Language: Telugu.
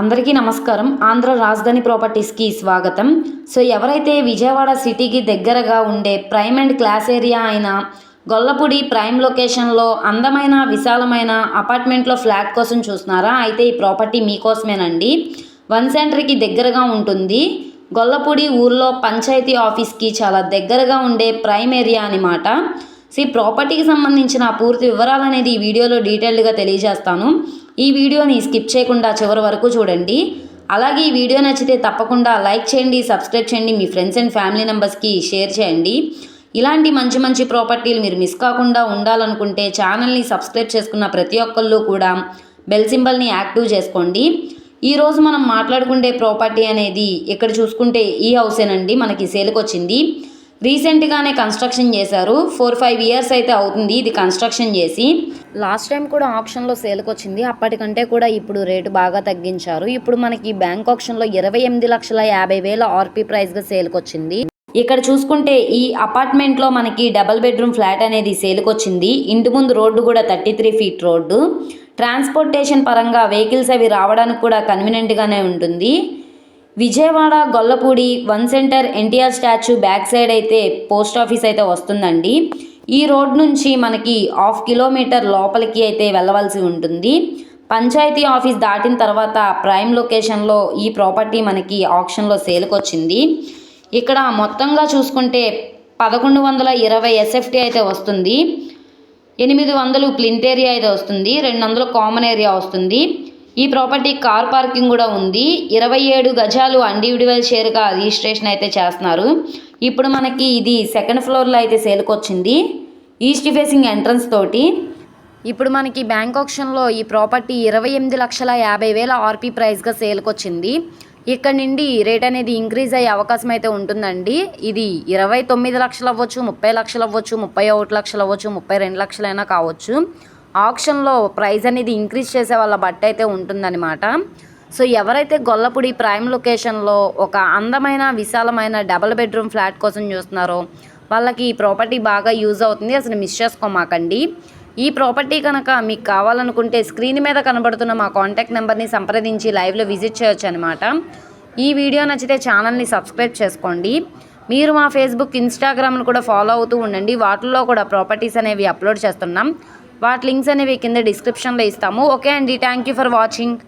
అందరికీ నమస్కారం. ఆంధ్ర రాజధాని ప్రాపర్టీస్కి స్వాగతం. సో ఎవరైతే విజయవాడ సిటీకి దగ్గరగా ఉండే ప్రైమ్ అండ్ క్లాస్ ఏరియా అయిన గొల్లపూడి ప్రైమ్ లొకేషన్లో అందమైన విశాలమైన అపార్ట్మెంట్లో ఫ్లాట్ కోసం చూస్తున్నారా? అయితే ఈ ప్రాపర్టీ మీకోసమేనండి. వన్ సెంటర్కి దగ్గరగా ఉంటుంది. గొల్లపూడి ఊర్లో పంచాయతీ ఆఫీస్కి చాలా దగ్గరగా ఉండే ప్రైమ్ ఏరియా అనమాట సో ఈ ప్రాపర్టీకి సంబంధించిన పూర్తి వివరాలు అనేది ఈ వీడియోలో డీటెయిల్డ్గా తెలియజేస్తాను. ఈ వీడియోని స్కిప్ చేయకుండా చివరి వరకు చూడండి. అలాగే ఈ వీడియో నచ్చితే తప్పకుండా లైక్ చేయండి సబ్స్క్రైబ్ చేయండి మీ ఫ్రెండ్స్ అండ్ ఫ్యామిలీ మెంబర్స్కి షేర్ చేయండి. ఇలాంటి మంచి మంచి ప్రాపర్టీలు మీరు మిస్ కాకుండా ఉండాలనుకుంటే ఛానల్ని సబ్స్క్రైబ్ చేసుకున్న ప్రతి ఒక్కళ్ళు కూడా బెల్ సింబల్ని యాక్టివ్ చేసుకోండి. ఈరోజు మనం మాట్లాడుకుంటే ప్రాపర్టీ అనేది ఇక్కడ చూసుకుంటే ఈ హౌసేనండి మనకి సేల్కి వచ్చింది రీసెంట్గానే కన్స్ట్రక్షన్ చేశారు. ఫోర్ ఫైవ్ ఇయర్స్ అయితే అవుతుంది ఇది కన్స్ట్రక్షన్ చేసి. లాస్ట్ టైం కూడా ఆప్షన్లో సేల్కి వచ్చింది. అప్పటికంటే కూడా ఇప్పుడు రేటు బాగా తగ్గించారు. ఇప్పుడు మనకి బ్యాంక్ ఆప్షన్లో ఇరవై ఎనిమిది లక్షల యాభై వేల ఆర్పీ ప్రైస్గా సేల్కి వచ్చింది. ఇక్కడ చూసుకుంటే ఈ అపార్ట్మెంట్లో మనకి డబల్ బెడ్రూమ్ ఫ్లాట్ అనేది సేల్కి వచ్చింది. ఇంటి ముందు రోడ్డు కూడా thirty three feet road. Transportation పరంగా వెహికల్స్ అవి రావడానికి కూడా కన్వీనియంట్గానే ఉంటుంది. Vijayawada Gollapudi one centre NTR statue back side అయితే పోస్ట్ ఆఫీస్ అయితే వస్తుందండి. ఈ రోడ్ నుంచి మనకి హాఫ్ కిలోమీటర్ లోపలికి అయితే వెళ్ళవలసి ఉంటుంది. పంచాయతీ ఆఫీస్ దాటిన తర్వాత ప్రైమ్ లొకేషన్లో ఈ ప్రాపర్టీ మనకి ఆప్షన్లో సేల్కి వచ్చింది ఇక్కడ మొత్తంగా చూసుకుంటే పదకొండు వందల ఇరవై ఎస్ఎఫ్టీ అయితే వస్తుంది. ఎనిమిది వందలు ప్లింట్ ఏరియా అయితే వస్తుంది. రెండు వందలు కామన్ ఏరియా వస్తుంది. ఈ ప్రాపర్టీ కార్ పార్కింగ్ కూడా ఉంది. ఇరవై ఏడు గజాలు అన్డివిడ్యువల్ షేర్గా రిజిస్ట్రేషన్ అయితే చేస్తున్నారు. ఇప్పుడు మనకి ఇది సెకండ్ ఫ్లోర్లో అయితే సేల్కి వచ్చింది ఈస్ట్ ఫేసింగ్ ఎంట్రన్స్ తోటి. ఇప్పుడు మనకి బ్యాంక్ ఆప్షన్లో ఈ ప్రాపర్టీ ఇరవై ఎనిమిది లక్షల యాభై వేల ఆర్పీ ప్రైస్గా సేల్కి వచ్చింది ఇక్కడ నుండి రేట్ అనేది ఇంక్రీజ్ అయ్యే అవకాశం అయితే ఉంటుందండి. ఇది ఇరవై తొమ్మిది లక్షలు అవ్వచ్చు ముప్పై లక్షలు అవ్వచ్చు ముప్పై ఒకటి లక్షలు అవ్వచ్చు ముప్పై రెండు లక్షలైనా కావచ్చు. ఆప్షన్లో ప్రైస్ అనేది ఇంక్రీజ్ చేసే వాళ్ళ బట్టి అయితే ఉంటుందన్నమాట. సో ఎవరైతే గొల్లపూడి ప్రైమ్ లొకేషన్లో ఒక అందమైన విశాలమైన డబల్ బెడ్రూమ్ ఫ్లాట్ కోసం చూస్తున్నారో వాళ్ళకి ఈ ప్రాపర్టీ బాగా యూజ్ అవుతుంది. అసలు మిస్ చేసుకోమాకండి. ఈ ప్రాపర్టీ కనుక మీకు కావాలనుకుంటే స్క్రీన్ మీద కనబడుతున్న మా కాంటాక్ట్ నెంబర్ని సంప్రదించి లైవ్లో విజిట్ చేయొచ్చు అనమాట ఈ వీడియో నచ్చితే ఛానల్ని సబ్స్క్రైబ్ చేసుకోండి. మీరు మా ఫేస్బుక్ ఇన్స్టాగ్రామ్ను కూడా ఫాలో అవుతూ ఉండండి. వాటిల్లో కూడా ప్రాపర్టీస్ అనేవి అప్లోడ్ చేస్తున్నాం. వాటి లింక్స్ అనేవి కింద డిస్క్రిప్షన్లో ఇస్తాము. ఓకే అండి థ్యాంక్ యూ ఫర్ వాచింగ్